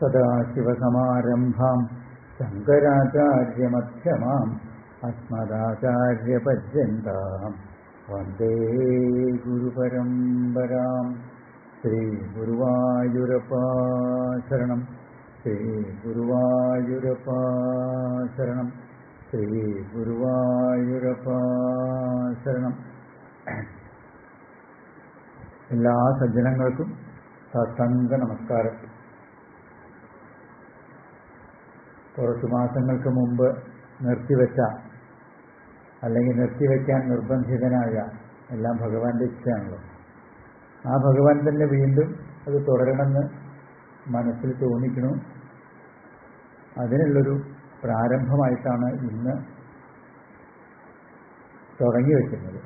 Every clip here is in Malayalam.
സദാശിവസമാരംഭാം ശങ്കരാചാര്യമധ്യമാം അസ്മദാചാര്യപര്യന്താം. വന്ദേ ഗുരുപരമ്പരാം. ശ്രീ ഗുരുവായൂരപ്പാ ശരണം. ശ്രീ ഗുരുവായൂരപ്പാ ശരണം. ശ്രീ ഗുരുവായൂരപ്പാ ശരണം. എല്ലാ സജ്ജനങ്ങൾക്കും സത്സംഗ നമസ്കാരം. കുറച്ചു മാസങ്ങൾക്ക് മുമ്പ് നിർത്തിവെച്ച അല്ലെങ്കിൽ നിർത്തിവെക്കാൻ നിർബന്ധിതനായ എല്ലാം ഭഗവാന്റെ ഇച്ഛയാണല്ലോ. ആ ഭഗവാൻ തന്നെ വീണ്ടും അത് തുടരണമെന്ന് മനസ്സിൽ തോന്നിക്കണു. അതിനുള്ളൊരു പ്രാരംഭമായിട്ടാണ് ഇന്ന് തുടങ്ങി വയ്ക്കുന്നത്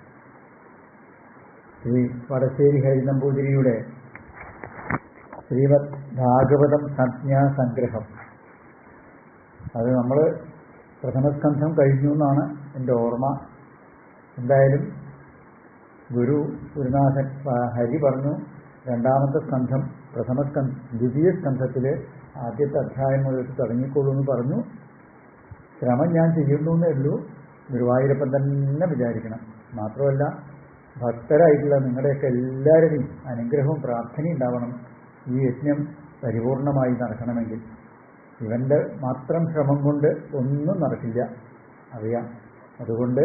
ശ്രീ വടശ്ശേരി ഹരിനമ്പൂതിരിയുടെ ശ്രീമദ് ഭാഗവതം സംജ്ഞാസംഗ്രഹം അത് നമ്മൾ പ്രഥമസ്കന്ധം കഴിഞ്ഞു എന്നാണ് എന്റെ ഓർമ്മ. എന്തായാലും ഗുരു ഗുരുനാഥൻ ഹരി പറഞ്ഞു രണ്ടാമത്തെ സ്കന്ധം പ്രഥമ സ്കന്ധ ദ്വിതീയ സ്കന്ധത്തിൽ ആദ്യത്തെ അധ്യായം മുതൽ തുടങ്ങിക്കോളൂ എന്ന് പറഞ്ഞു. ശ്രമം ഞാൻ ചെയ്യുന്നു എന്നേ ഉള്ളൂ. ഗുരുവായൂരപ്പൻ തന്നെ വിചാരിക്കണം. മാത്രമല്ല ഭക്തരായിട്ടുള്ള നിങ്ങളുടെയൊക്കെ എല്ലാവരുടെയും അനുഗ്രഹവും പ്രാർത്ഥനയും ഉണ്ടാവണം. ഈ യജ്ഞം പരിപൂർണമായി നടക്കണമെങ്കിൽ. ഇവന്റെ മാത്രം ശ്രമം കൊണ്ട് ഒന്നും നടക്കില്ല. അറിയാം. അതുകൊണ്ട്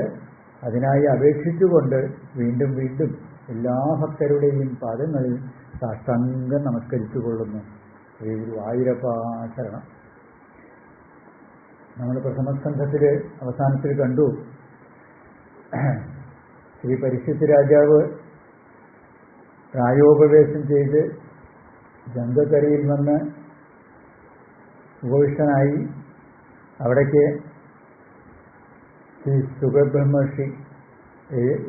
അതിനായി അപേക്ഷിച്ചുകൊണ്ട് വീണ്ടും വീണ്ടും എല്ലാ ഭക്തരുടെയും പാദങ്ങളിൽ സാഷ്ടാംഗം നമസ്കരിച്ചു കൊള്ളുന്നു ശ്രീ ഗുരുവായൂരപ്പാചരണം നമ്മൾ പ്രഥമസ്കന്ധത്തിൽ അവസാനത്തിൽ കണ്ടു. ശ്രീ പരിശുദ്ധ രാജാവ് പ്രായോപവേശം ചെയ്ത് ഗംഗക്കരയിൽ വന്ന് ഉപവിഷ്ടനായി അവിടേക്ക് ശ്രീ സുഖബ്രഹ്മർഷി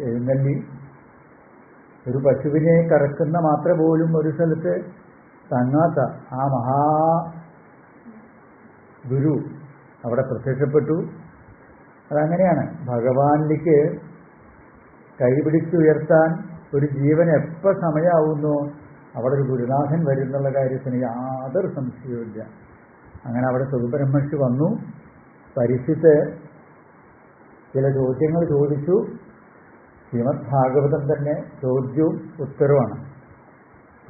എഴുന്നള്ളി ഒരു പശുവിനെ കറക്കുന്ന മാത്ര പോലും ഒരു സ്ഥലത്ത് തങ്ങാത്ത ആ മഹാ ഗുരു അവിടെ പ്രത്യക്ഷപ്പെട്ടു. അതങ്ങനെയാണ്. ഭഗവാനിലേക്ക് കൈപിടിച്ചുയർത്താൻ ഒരു ജീവൻ എപ്പോൾ സമയമാവുന്നു അവിടെ ഒരു ഗുരുനാഥൻ വരുന്നുള്ള കാര്യത്തിന് യാതൊരു സംശയവുമില്ല. അങ്ങനെ അവിടെ സുഖബ്രഹ്മർഷി വന്നു. പരിശുദ്ധ ചില ചോദ്യങ്ങൾ ചോദിച്ചു. ശ്രീമദ് ഭാഗവതം തന്നെ ചോദ്യവും ഉത്തരവാണ്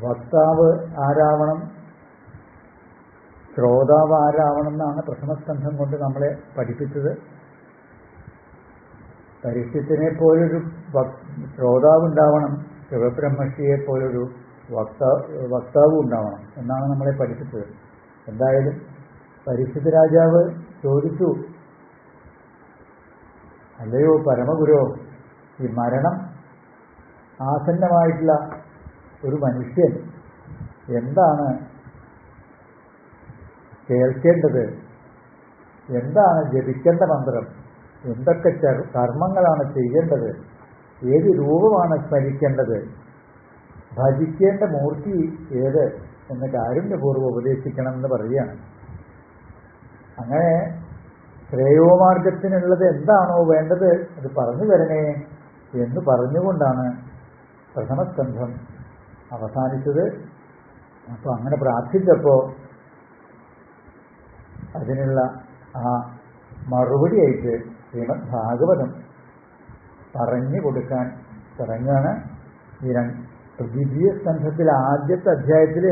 വക്താവ് ആരാവണം? ശ്രോതാവ് ആരാവണം എന്നാണ് പ്രഥമസ്കന്ധം കൊണ്ട് നമ്മളെ പഠിപ്പിച്ചത്. പരിശുദ്ധനെ പോലൊരു ശ്രോതാവ് ഉണ്ടാവണം ശിവബ്രഹ്മർഷിയെ പോലൊരു വക്താവ് വക്താവ് ഉണ്ടാവണം എന്നാണ് നമ്മളെ പഠിപ്പിച്ചത്. എന്തായാലും പരിശുദ്ധ രാജാവ് ചോദിച്ചു അല്ലയോ പരമഗുരോ ഈ മരണം ആസന്നമായിട്ടുള്ള ഒരു മനുഷ്യൻ എന്താണ് കേൾക്കേണ്ടത്? എന്താണ് ജപിക്കേണ്ട മന്ത്രം? എന്തൊക്കെ കർമ്മങ്ങളാണ് ചെയ്യേണ്ടത്? ഏത് രൂപമാണ് സ്മരിക്കേണ്ടത്? ഭജിക്കേണ്ട മൂർത്തി ഏത്? എന്ന് കാരുണ്യപൂർവം ഉപദേശിക്കണം എന്ന് പറയുകയാണ്. അങ്ങനെ ശ്രേയോമാർഗത്തിനുള്ളത് എന്താണോ വേണ്ടത് അത് പറഞ്ഞു തരണേ എന്ന് പറഞ്ഞുകൊണ്ടാണ് പ്രഥമസ്കന്ധം അവസാനിച്ചത്. അപ്പോൾ അങ്ങനെ പ്രാർത്ഥിച്ചപ്പോൾ അതിനുള്ള ആ മറുപടിയായിട്ട് ശ്രീമദ് ഭാഗവതം പറഞ്ഞു കൊടുക്കാൻ തുടങ്ങുകയാണ് ഈ രണ്ട് ദ്വിതീയ സ്കന്ധത്തിലെ ആദ്യത്തെ അധ്യായത്തിൽ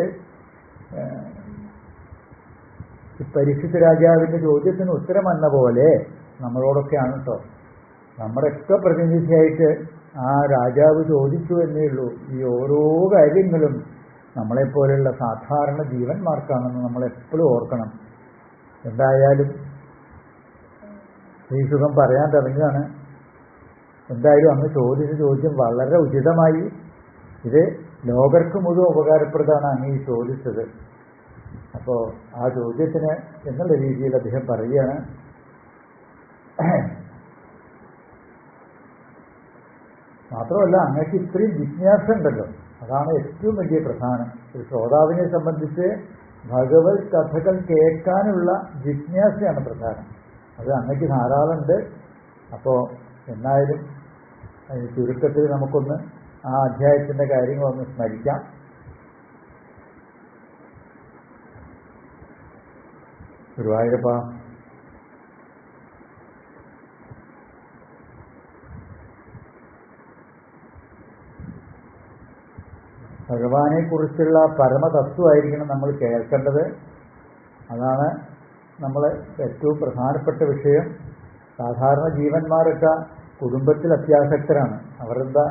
പരിശുദ്ധ രാജാവിന്റെ ചോദ്യത്തിന് ഉത്തരം വന്ന പോലെ നമ്മളോടൊക്കെയാണ് കേട്ടോ നമ്മുടെയൊക്കെ പ്രതിനിധിയായിട്ട് ആ രാജാവ് ചോദിച്ചു എന്നേ ഉള്ളൂ. ഈ ഓരോ കാര്യങ്ങളും നമ്മളെപ്പോലെയുള്ള സാധാരണ ജീവന്മാർക്കാണെന്ന് നമ്മളെപ്പോഴും ഓർക്കണം. എന്തായാലും ഈ സുഖം പറയാൻ തുടങ്ങുകയാണ്. എന്തായാലും അന്ന് ചോദിച്ച ചോദ്യം വളരെ ഉചിതമായി. ഇത് ലോകർക്ക് മുഴുവൻ ഉപകാരപ്രദമാണ് അങ്ങ് ഈ ചോദിച്ചത്. അപ്പോൾ ആ ചോദ്യത്തിന് എന്നുള്ള രീതിയിൽ അദ്ദേഹം പറയുകയാണ്. മാത്രമല്ല അങ്ങക്ക് ഇത്രയും ജിജ്ഞാസ ഉണ്ടല്ലോ അതാണ് ഏറ്റവും വലിയ പ്രധാനം. ഒരു ശ്രോതാവിനെ സംബന്ധിച്ച് ഭഗവത് കഥകൾ കേൾക്കാനുള്ള ജിജ്ഞാസയാണ് പ്രധാനം. അത് അങ്ങക്ക് ധാരാളമുണ്ട്. അപ്പോൾ എന്നായാലും ചുരുക്കത്തിൽ നമുക്കൊന്ന് ആ അധ്യായത്തിന്റെ കാര്യങ്ങളൊന്ന് സ്മരിക്കാം. ഗുരുവായൂരപ്പ. ഭഗവാനെ കുറിച്ചുള്ള പരമതത്വമായിരിക്കണം നമ്മൾ കേൾക്കേണ്ടത്. അതാണ് നമ്മൾ ഏറ്റവും പ്രധാനപ്പെട്ട വിഷയം. സാധാരണ ജീവന്മാരൊക്കെ കുടുംബത്തിൽ അത്യാസക്തരാണ്. അവരെന്താ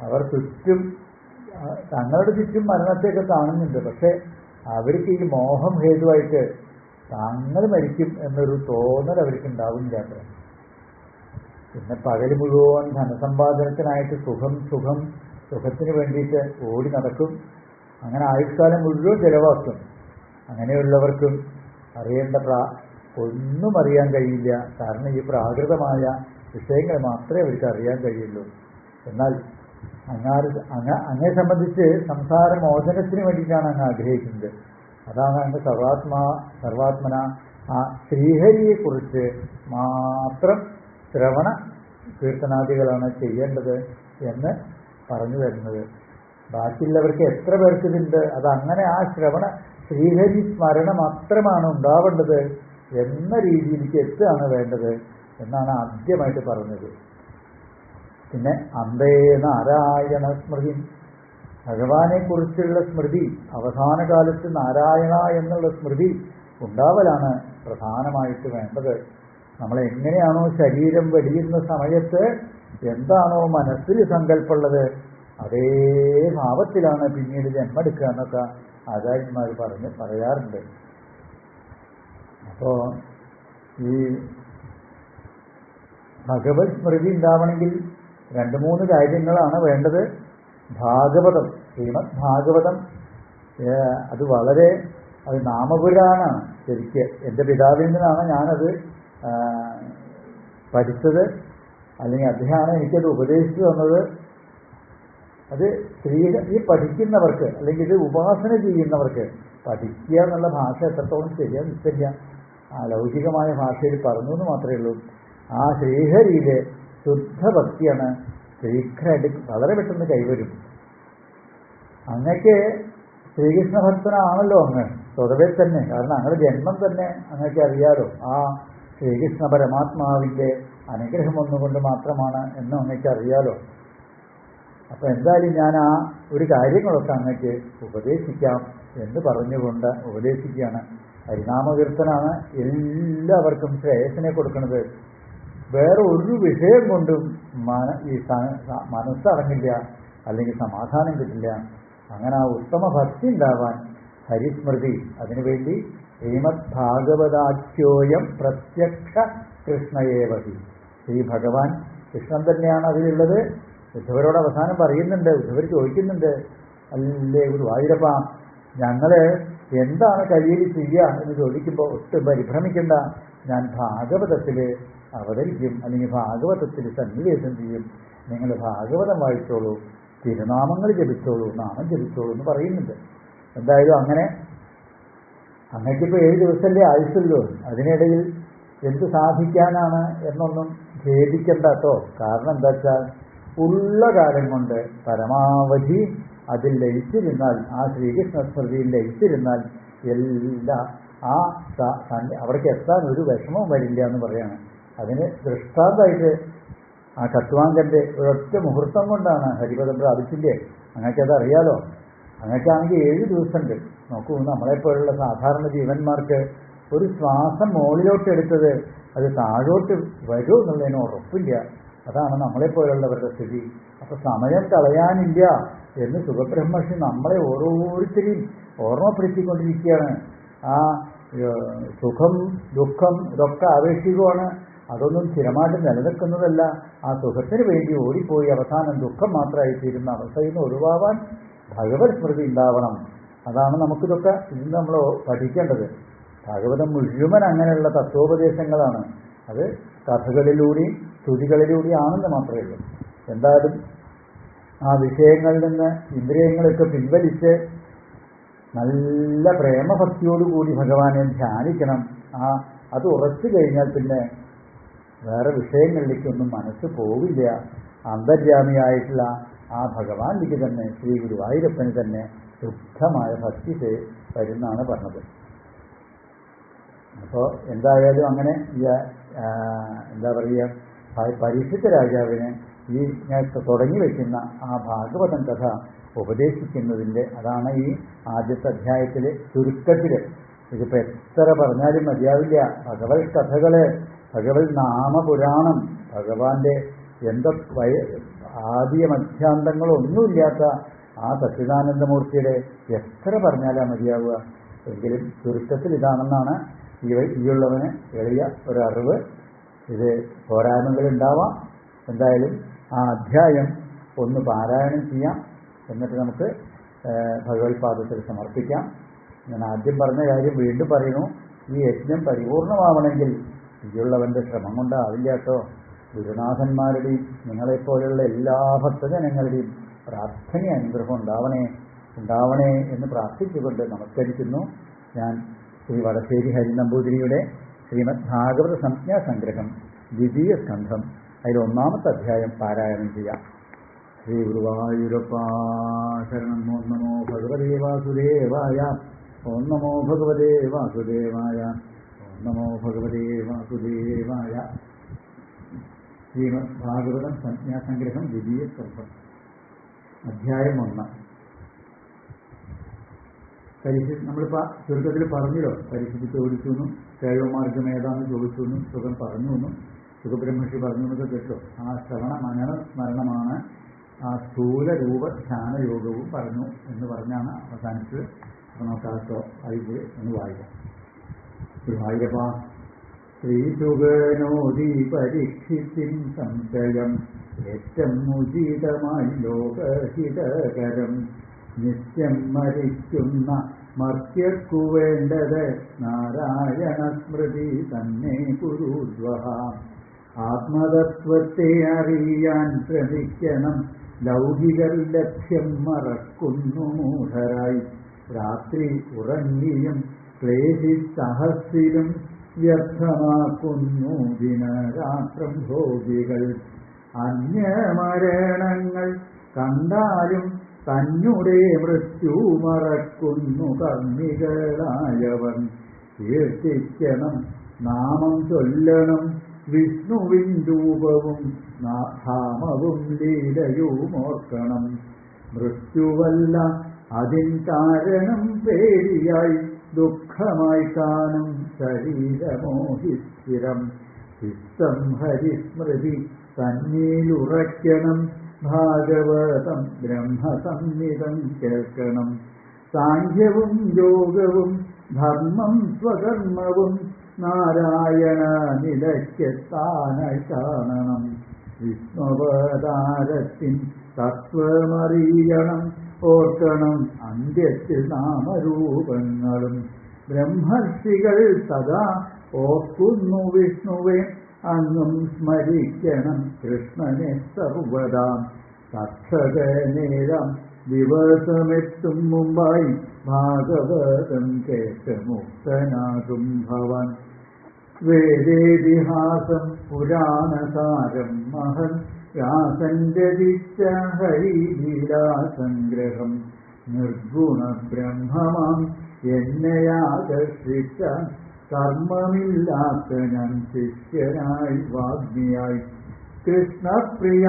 അവർ ചുറ്റും തങ്ങളുടെ ചുറ്റും മരണത്തെയൊക്കെ കാണുന്നുണ്ട്. പക്ഷെ അവർക്ക് ഈ മോഹം ഹേതുവായിട്ട് തങ്ങൾ മരിക്കും എന്നൊരു തോന്നൽ അവർക്ക് ഉണ്ടാവില്ല അത്ര. പിന്നെ പകൽ മുഴുവൻ ധനസമ്പാദനത്തിനായിട്ട് സുഖം സുഖം സുഖത്തിന് വേണ്ടിയിട്ട് ഓടി നടക്കും. അങ്ങനെ ആയുഷ്കാലം മുഴുവൻ ചെലവാക്കും. അങ്ങനെയുള്ളവർക്കും അറിയേണ്ട പ്രാ ഒന്നും അറിയാൻ കഴിയില്ല. കാരണം ഈ പ്രാകൃതമായ വിഷയങ്ങൾ മാത്രമേ അവർക്ക് അറിയാൻ കഴിയുള്ളൂ. എന്നാൽ അങ്ങാർ അങ്ങ അങ്ങനെ സംബന്ധിച്ച് സംസാര മോചനത്തിന് വേണ്ടിയിട്ടാണ് അങ്ങ് ആഗ്രഹിക്കുന്നത്. അതാണ് എന്റെ സർവാത്മാ സർവാത്മന ആ ശ്രീഹരിയെ കുറിച്ച് മാത്രം ശ്രവണ കീർത്തനാദികളാണ് ചെയ്യേണ്ടത് എന്ന് പറഞ്ഞു തരുന്നത്. ബാക്കിയുള്ളവർക്ക് എത്ര പേർക്ക് ഇതുണ്ട് അത് അങ്ങനെ ആ ശ്രവണ ശ്രീഹരി സ്മരണ മാത്രമാണ് ഉണ്ടാവേണ്ടത് എന്ന രീതിയിലേക്ക് എത്തുകയാണ് വേണ്ടത് എന്നാണ് ആദ്യമായിട്ട് പറഞ്ഞത്. പിന്നെ അന്തേ നാരായണ സ്മൃതി. ഭഗവാനെ കുറിച്ചുള്ള സ്മൃതി അവസാന കാലത്ത് നാരായണ എന്നുള്ള സ്മൃതി ഉണ്ടാവലാണ് പ്രധാനമായിട്ട് വേണ്ടത്. നമ്മൾ എങ്ങനെയാണോ ശരീരം വെടിയുന്ന സമയത്ത് എന്താണോ മനസ്സിൽ സങ്കല്പമുള്ളത് അതേ ഭാവത്തിലാണ് പിന്നീട് ജന്മെടുക്കുക എന്നൊക്കെ ആചാര്യന്മാർ പറഞ്ഞ് പറയാറുണ്ട്. അപ്പോ ഈ ഭഗവത് സ്മൃതി ഉണ്ടാവണമെങ്കിൽ രണ്ട് മൂന്ന് കാര്യങ്ങളാണ് വേണ്ടത്. ഭാഗവതം ശ്രീമദ് ഭാഗവതം അത് വളരെ അത് നാമപുരാണ് ശരിക്ക്. എന്റെ പിതാവിൽ നിന്നാണ് ഞാനത് പഠിച്ചത്. അല്ലെങ്കിൽ അദ്ദേഹമാണ് എനിക്കത് ഉപദേശിച്ചു തന്നത്. അത് സ്ത്രീ ഈ പഠിക്കുന്നവർക്ക് അല്ലെങ്കിൽ ഇത് ഉപാസന ചെയ്യുന്നവർക്ക് പഠിക്കുക എന്നുള്ള ഭാഷ എത്രത്തോളം ശരിയാ ആ ലൗകികമായ ഭാഷയിൽ പറഞ്ഞു എന്ന് മാത്രമേ ഉള്ളൂ. ആ ശ്രീഹരിയിലെ ശുദ്ധ ഭക്തിയാണ് ശീഘ്രമായിട്ട് വളരെ പെട്ടെന്ന് കൈവരും. അങ്ങക്ക് ശ്രീകൃഷ്ണ ഭക്തനാണല്ലോ അങ്ങ്. സ്വതവേ തന്നെ. കാരണം അങ്ങയുടെ ജന്മം തന്നെ അങ്ങക്ക് അറിയാലോ. ആ ശ്രീകൃഷ്ണ പരമാത്മാവിന്റെ അനുഗ്രഹം ഒന്നുകൊണ്ട് മാത്രമാണ് എന്നും അങ്ങക്ക് അറിയാലോ. അപ്പൊ എന്തായാലും ഞാൻ ആ ഒരു കാര്യങ്ങളൊക്കെ അങ്ങക്ക് ഉപദേശിക്കാം എന്ന് പറഞ്ഞുകൊണ്ട് ഉപദേശിക്കുകയാണ്. ഹരിനാമകീർത്തനാണ് എല്ലാവർക്കും ശ്രേയസിനെ കൊടുക്കുന്നത് വേറെ ഒരു വിഷയം കൊണ്ടും മന ഈ മനസ്സടങ്ങില്ല അല്ലെങ്കിൽ സമാധാനം കിട്ടില്ല. അങ്ങനെ ആ ഉത്തമ ഭക്തി ഉണ്ടാവാൻ ഹരിസ്മൃതി അതിനുവേണ്ടി ശ്രീമദ് ഭാഗവതാഖ്യോയം പ്രത്യക്ഷ കൃഷ്ണയേവതി ശ്രീ ഭഗവാൻ കൃഷ്ണൻ തന്നെയാണ് അതിലുള്ളത്. ഉദ്ധവരോട് അവസാനം പറയുന്നുണ്ട് ഉദ്ധവർ ചോദിക്കുന്നുണ്ട് അല്ലേ ഗുരുവായൂരപ്പ ഞങ്ങൾ എന്താണ് കയ്യിൽ ചെയ്യുക? എന്ന് ചോദിക്കുമ്പോൾ ഒട്ടും പരിഭ്രമിക്കേണ്ട. ഞാൻ ഭാഗവതത്തിൽ അവതരിക്കും. അല്ലെങ്കിൽ ഭാഗവതത്തിൽ സന്നിവേശം ചെയ്യും. നിങ്ങൾ ഭാഗവതം വായിച്ചോളൂ. തിരുനാമങ്ങൾ ജപിച്ചോളൂ. നാമം ജപിച്ചോളൂ എന്ന് പറയുന്നുണ്ട്. എന്തായാലും അങ്ങനെ അങ്ങക്കിപ്പോൾ ഏഴ് ദിവസമല്ലേ ആയുസുള്ളൂ അതിനിടയിൽ എന്ത് സാധിക്കാനാണ് എന്നൊന്നും ഖേദിക്കണ്ട കാരണം എന്താ വെച്ചാൽ ഉള്ള കാലം കൊണ്ട് പരമാവധി അതിൽ ലയിച്ചിരുന്നാൽ ആ ശ്രീകൃഷ്ണ സ്മൃതിയിൽ ലയിച്ചിരുന്നാൽ എല്ലാ ആ അവിടേക്ക് എത്താൻ ഒരു വിഷമവും വരില്ല എന്ന് പറയാണ്. അതിന് ദൃഷ്ടാന്തമായിട്ട് ആ കത്വാങ്കന്റെ ഒരൊറ്റ മുഹൂർത്തം കൊണ്ടാണ് ഹരിപദം പ്രാപിച്ചില്ലേ? അങ്ങനെയൊക്കെ അറിയാലോ അങ്ങക്കാണെങ്കിൽ ഏഴ് ദിവസമുണ്ട് നോക്കൂ നമ്മളെപ്പോലുള്ള സാധാരണ ജീവന്മാർക്ക് ഒരു ശ്വാസം മുകളിലോട്ട് എടുത്തത് അത് താഴോട്ട് വരൂ എന്നുള്ളതിന് ഉറപ്പില്ല. അതാണ് നമ്മളെപ്പോലുള്ളവരുടെ സ്ഥിതി. അപ്പൊ സമയം കളയാനില്ല എന്ന് സുഖബ്രഹ്മർഷി നമ്മളെ ഓരോരുത്തരെയും ഓർമ്മപ്പെടുത്തിക്കൊണ്ടിരിക്കുകയാണ്. ആ സുഖം ദുഃഖം ഇതൊക്കെ ആവേശികമാണ് അതൊന്നും സ്ഥിരമായിട്ട് നിലനിൽക്കുന്നതല്ല. ആ സുഖത്തിന് വേണ്ടി ഓടിപ്പോയി അവസാനം ദുഃഖം മാത്രമായി തീരുന്ന അവസ്ഥയിൽ നിന്ന് ഒഴിവാവാൻ ഭഗവത് സ്മൃതി ഉണ്ടാവണം. അതാണ് നമുക്കിതൊക്കെ ഇന്ന് നമ്മൾ പഠിക്കേണ്ടത്. ഭഗവതം മുഴുവൻ അങ്ങനെയുള്ള തത്വോപദേശങ്ങളാണ്. അത് കഥകളിലൂടെയും സ്തുതികളിലൂടെയും ആണെന്ന് മാത്രമേ ഉള്ളൂ. എന്തായാലും ആ വിഷയങ്ങളിൽ നിന്ന് ഇന്ദ്രിയങ്ങളൊക്കെ പിൻവലിച്ച് നല്ല പ്രേമഭക്തിയോടുകൂടി ഭഗവാനെ ധ്യാനിക്കണം. ആ അത് ഉറച്ചു കഴിഞ്ഞാൽ പിന്നെ വേറെ വിഷയങ്ങളിലേക്കൊന്നും മനസ്സ് പോവില്ല. അന്തര്യാമിയായിട്ടുള്ള ആ ഭഗവാനിലേക്ക് തന്നെ ശ്രീ ഗുരുവായൂരപ്പന് തന്നെ ശുദ്ധമായ ഭക്തി വരുന്നാണ് പറഞ്ഞത്. അപ്പോൾ എന്തായാലും അങ്ങനെ ഈ എന്താ പറയുക പരിശുദ്ധ രാജാവിന് ഈ തുടങ്ങി വയ്ക്കുന്ന ആ ഭാഗവതൻ കഥ ഉപദേശിക്കുന്നതിന്റെ അതാണ് ഈ ആദ്യത്തെ അധ്യായത്തിലെ ചുരുക്കത്തിൽ ഇതിപ്പോൾ എത്ര പറഞ്ഞാലും മതിയാവില്ല. ഭഗവത് കഥകൾ ഭഗവത് നാമപുരാണം ഭഗവാന്റെ എന്താ ആദ്യ മധ്യാന്തങ്ങളൊന്നുമില്ലാത്ത ആ സച്ചിദാനന്ദമൂർത്തിയുടെ എത്ര പറഞ്ഞാലാ മതിയാവുക? എങ്കിലും ചുരുക്കത്തിൽ ഇതാണെന്നാണ് ഈ ഈയുള്ളവന് എളിയ ഒരറിവ്. ഇത് പോരായ്മകൾ ഉണ്ടാവാം എന്തായാലും ആ അധ്യായം ഒന്ന് പാരായണം ചെയ്യാം. എന്നിട്ട് നമുക്ക് ഭഗവത്പാദത്തിൽ സമർപ്പിക്കാം. ഞാൻ ആദ്യം പറഞ്ഞ കാര്യം വീണ്ടും പറയുന്നു. ഈ യജ്ഞം പരിപൂർണമാവണമെങ്കിൽ ഈയുള്ളവന്റെ ശ്രമം കൊണ്ടാവില്ല കേട്ടോ. ഗുരുനാഥന്മാരുടെയും നിങ്ങളെപ്പോലെയുള്ള എല്ലാ ഭക്തജനങ്ങളുടെയും പ്രാർത്ഥന അനുഗ്രഹം ഉണ്ടാവണേ ഉണ്ടാവണേ എന്ന് പ്രാർത്ഥിച്ചുകൊണ്ട് നമസ്കരിക്കുന്നു. ഞാൻ ശ്രീ വടശ്ശേരി ഹരി നമ്പൂതിരിയുടെ ശ്രീമദ് ഭാഗവത സംജ്ഞാ സംഗ്രഹം ദ്വിതീയ സ്കന്ധം അതിൽ ഒന്നാമത്തെ അധ്യായം പാരായണം ചെയ്യാം. ശ്രീ ഗുരുവായൂരപ്പാശരണം ഓം നമോ ഭഗവതേ വാസുദേവായ ഓം നമോ ഭഗവതേ വാസുദേവായ. നമോ ഭഗവതേ വാസുദേവായ ശ്രീമദ് ഭാഗവതം സംജ്ഞാസംഗ്രഹം ദ്വിതീയ സ്വർഗം അധ്യായം ഒന്ന്. പരിശു നമ്മളിപ്പോൾ ചുരുക്കത്തിൽ പറഞ്ഞല്ലോ. പരിശുദ്ധി ചോദിച്ചു എന്നും കേൾവമാർഗം ഏതാണെന്ന് ചോദിച്ചു എന്നും സുഖം പറഞ്ഞു എന്നും സുഖബ്രഹ്മർഷി പറഞ്ഞു എന്നൊക്കെ കേട്ടോ. ആ ശ്രവണ മനന സ്മരണമാണ് ആ സ്ഥൂല രൂപ ധ്യാന യോഗവും പറഞ്ഞു എന്ന് പറഞ്ഞാണ് അവസാനിച്ചത്. അപ്പോൾ നമുക്ക് ആ അതിൽ ഒന്ന് വായിക്കാം. ഗുരുവായൂരപ്പ ശ്രീസുഗനോദി പരീക്ഷിത്തിൻ സംശയം ഏറ്റം ഉചിതമായി ലോകഹിതകരം. നിത്യം മരിക്കുന്ന മർത്യർക്കു വേണ്ടത് നാരായണ സ്മൃതി തന്നെ കുരുദ്വ ആത്മതത്വത്തെ അറിയാൻ ശ്രമിക്കണം. ലൗകികർ ലക്ഷ്യം മറക്കുന്നു മൂഢരായി. രാത്രി ഉറങ്ങിയും ക്ലേശിസഹസിലും വ്യർത്ഥമാക്കുന്നു. ദിനരാത്രം ഭോഗികൾ അന്യമരണങ്ങൾ കണ്ടാലും തന്നെ മൃത്യു മറക്കുന്നു. കർമ്മികളായവൻ കീർത്തിക്കണം നാമം ചൊല്ലണം വിഷ്ണുവിൻ രൂപവും നാമവും ലീലയും ഓർക്കണം മൃത്യുവല്ല അതിൻ കാരണം പേടിയായി ദുഃഖമായി കാണും ശരീരമോഹിസ്ഥിരം ചിത്തം ഹരിസ്മൃതി തന്നീലുറയ്ക്കണം. ഭാഗവതം ബ്രഹ്മസംഹിതം കേൾക്കണം. സാഖ്യവും യോഗവും ധർമ്മം സ്വകർമ്മവും നാരായണ നിലയ്ക്കെത്താനായി കാണണം. വിഷ്ണുവതാരത്തിൻ തത്വമറിയണം. ഓർക്കണം അന്ത്യത്തിൽ നാമരൂപങ്ങളും ബ്രഹ്മർഷികൾ സദാ ഓർക്കുന്നു വിഷ്ണുവെ. അങ്ങും സ്മരിക്കണം കൃഷ്ണനെ സർവദാ. സക്ഷകനേരം ദിവസമെത്തും മുമ്പായി ഭാഗവതം കേട്ട് മുക്തനാകും ഭവൻ. വേദേതിഹാസം പുരാണസാരം മഹൻ വ്യാസഞ്ചരിച്ച ഹരിലീലാസംഗ്രഹം നിർഗുണ ബ്രഹ്മമാം എന്നെയാകർഷിച്ച കർമ്മമില്ലാത്ത ഞാൻ ശിഷ്യനായി വാഗ്മിയായി। കൃഷ്ണപ്രിയ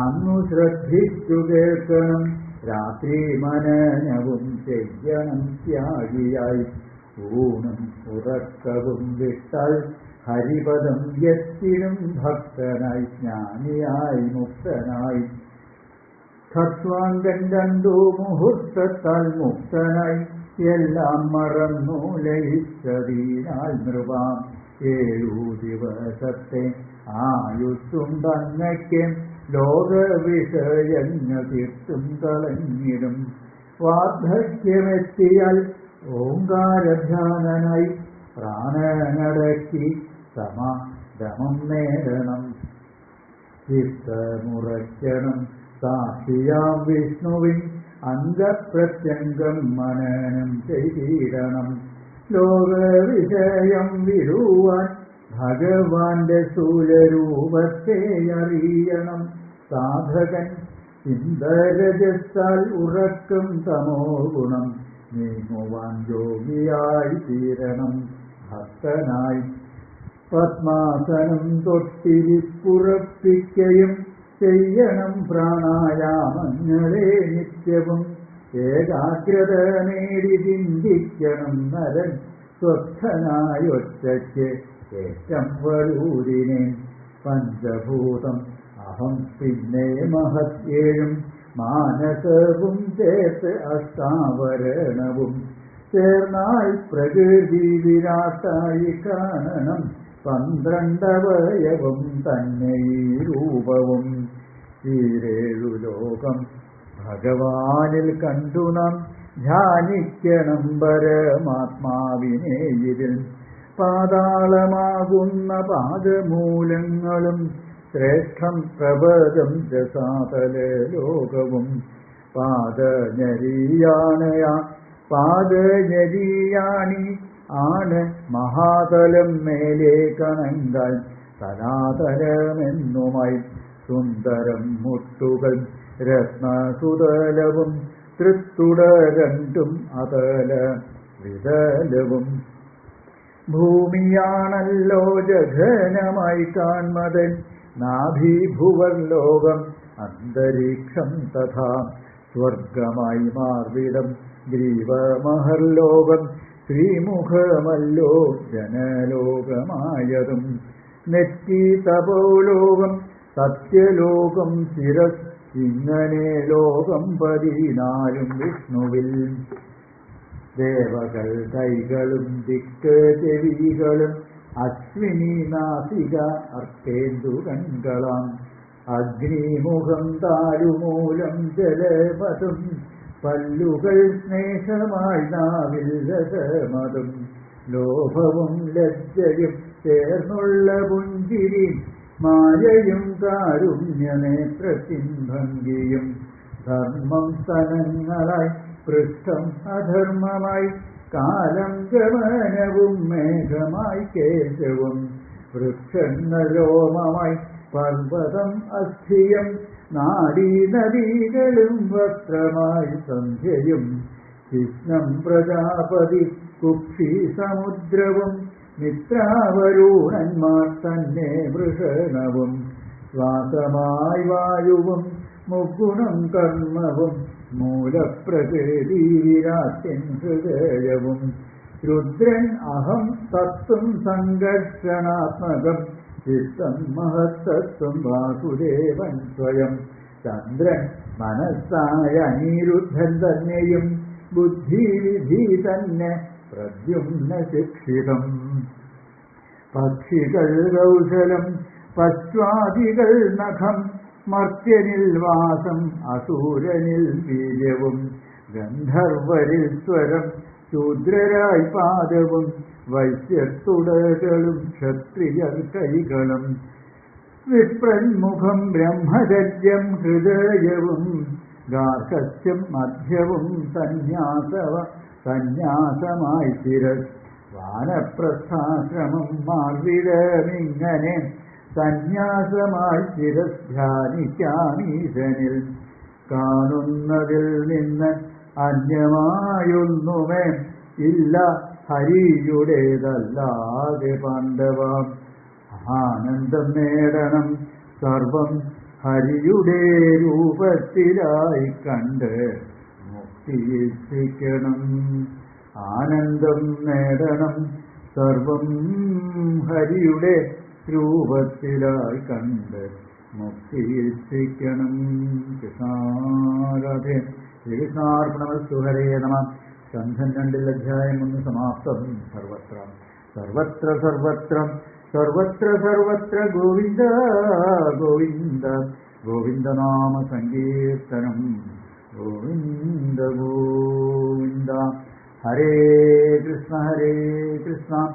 അന്നു ശ്രദ്ധിച്ചു കേൾക്കണം। രാത്രി മനനവും ചെയ്യണം ത്യാഗിയായി। ഊണും ഉറക്കവും വിട്ടാൽ ഹരിപദം എത്തിനും ഭക്തനായി ജ്ഞാനിയായി മുക്തനായി. ഖത്വാങ്കൻ രണ്ടു മുഹൂർത്തത്താൽ മുക്തനായി. എല്ലാം മറന്നു ലയിച്ചതിനാൽ നൃപാം. ഏഴു ദിവസത്തെ ആയുസ്സുണ്ടങ്ങയ്ക്ക് ലോകവിഷയങ്ങ തീർത്തും കളഞ്ഞിടും വാർദ്ധക്യമെത്തിയാൽ ഓങ്കാരധ്യാനനായി പ്രാണനടക്കി സമാധമം നേടണം. ചിത്തമുറയ്ക്കണം സാക്ഷിയാം വിഷ്ണുവിൻ അംഗപ്രത്യംഗം മനനം ചെയ്തിടണം. ലോകവിഷയം വിടുവാൻ ഭഗവാന്റെ സ്ഥൂലരൂപത്തെ അറിയണം. സാധകൻ ചിന്തരജത്താൽ ഉറക്കും തമോ ഗുണം നീങ്ങുവാൻ യോഗിയായി തീരണം ഭക്തനായി പത്മാസനം തൊട്ടിരിപ്പുറപ്പിക്കയും ചെയ്യണം പ്രാണായാമങ്ങളെ നിത്യവും. ഏകാഗ്രത നേടി ചിന്തിക്കണം നരൻ സ്വസ്ഥനായൊറ്റയ്ക്ക് ഏറ്റം വരൂരിനെ പഞ്ചഭൂതം. അഹം പിന്നെ മഹത് ഏഴും മാനസവും ചേർത്ത് അഷ്ടാവരണവും. ചേർന്നായി പ്രകൃതി വിരാട്ടായി കാണണം. പന്ത്രണ്ടവയവും തന്നെ ഈ രൂപവും. ഈരേഴു ലോകം ഭഗവാനിൽ കണ്ടു നാം. ധ്യാനിക്കണം പരമാത്മാവിനെ ഇതിൽ. പാതാളമാകുന്ന പാദമൂലങ്ങളും ശ്രേഷ്ഠം പ്രപദം രസാതല ലോകവും. പാദഞരീയാണയ പാദഞരീയാണി ആണ് മഹാതലം മേലെ കണങ്കാൽ സനാതനമെന്നുമായി. സുന്ദരം മുട്ടുകൾ രത്നസുതലവും തൃത്തുട രണ്ടും അതല വിതലവും. ഭൂമിയാണല്ലോ ജഘനമായി കാൺമതൻ നാഭീഭുവർ ലോകം അന്തരീക്ഷം തഥാ സ്വർഗമായി മാർവിടം ഗ്രീവമഹർലോകം ശ്രീമുഖമല്ലോ ജനലോകമായതും നെറ്റി തപോലോകം സത്യലോകം ശിരസ് ഇങ്ങനെ ലോകം പതിനാലും വിഷ്ണുവിൽ. ദേവകൾ കൈകളും ദിക്ക് ചെവികളും അശ്വിനി നാസിക അർക്കേന്ദു കൺകളാം അഗ്നിമുഖം താരുമൂലം ജലമതും പല്ലുകൾ സ്നേഹമായി നാവിൽ രസമതും ലോഭവും ലജ്ജയും ചേർന്നുള്ള പുഞ്ചിരി മായയും കാരുണ്യനേത്രത്തിൻ ഭംഗിയും. ധർമ്മം സ്ഥലങ്ങളായി പൃഷ്ഠം അധർമ്മമായി കാലം ഗമനവും മേഘമായി കേശവും വൃക്ഷങ്ങളോമമായി പർവതം അസ്ഥിയം നാടീ നദികളും വസ്ത്രമായി സന്ധ്യയും കൃഷ്ണം പ്രജാപതി കുക്ഷി സമുദ്രവും മിത്രാവരൂണന്മാർ തന്നെ വൃഷണവും ശ്വാസമായി വായുവും മുഗുണം കർമ്മവും മൂലപ്രകൃതി ഹൃദയവും. രുദ്രൻ അഹം തത്വം സംഘർഷണാത്മകം. ചിത്തം മഹത്തത്വം വാസുദേവൻ സ്വയം. ചന്ദ്രൻ മനസ്സായ അനിരുദ്ധൻ തന്നെയും. ബുദ്ധിവിധി തന്നെ പ്രദ്യുമ്ന ശിക്ഷിതം. പക്ഷികൾ കൗശലം പശ്വാദികൾ നഖം. മർത്യനിൽ വാസം അസൂരനിൽ വീര്യവും ഗന്ധർവരിൽ സ്വരം ശൂദ്രരായി പാദവും വൈശ്യത്തുടകളും ക്ഷത്രിയർ കൈകളും. വിപ്രന്മുഖം ബ്രഹ്മചര്യം ഹൃദയവും ഗാർഹസ്യം മധ്യവും സന്യാസവ സന്യാസമായി തിരസ്. വാനപ്രസ്ഥാശ്രമം മാർവിടമിങ്ങനെ സന്യാസമായി ശിരധ്യാനിക്കാമീശനിൽ കാണുന്നതിൽ നിന്ന് അന്യമായൊന്നുമേ ഇല്ല ഹരിയുടേതല്ലാതെ പാണ്ഡവ. ആനന്ദം നേടണം സർവം ഹരിയുടെ രൂപത്തിലായി കണ്ട് മുക്തിയിപ്പിക്കണം ആനന്ദം നേടണം സർവം ഹരിയുടെ രൂപത്തിലായി കണ്ട് മുക്തിയിപ്പിക്കണം കൃഷ്ണാരാധേ ശ്രീകൃഷ്ണാർപ്പണമസ്തു ഹരേ നമ. സ്കന്ധം രണ്ടിൽ അധ്യായം ഒന്ന് സമാപ്തം. സർവത്ര സർവത്ര സർവത്ര സർവത്ര സർവത്ര ഗോവിന്ദ ഗോവിന്ദ ഗോവിന്ദനാമ സങ്കീർത്തനം. ഗോവിന്ദ ഗോവിന്ദ. ഹരേ കൃഷ്ണ ഹരേ കൃഷ്ണ.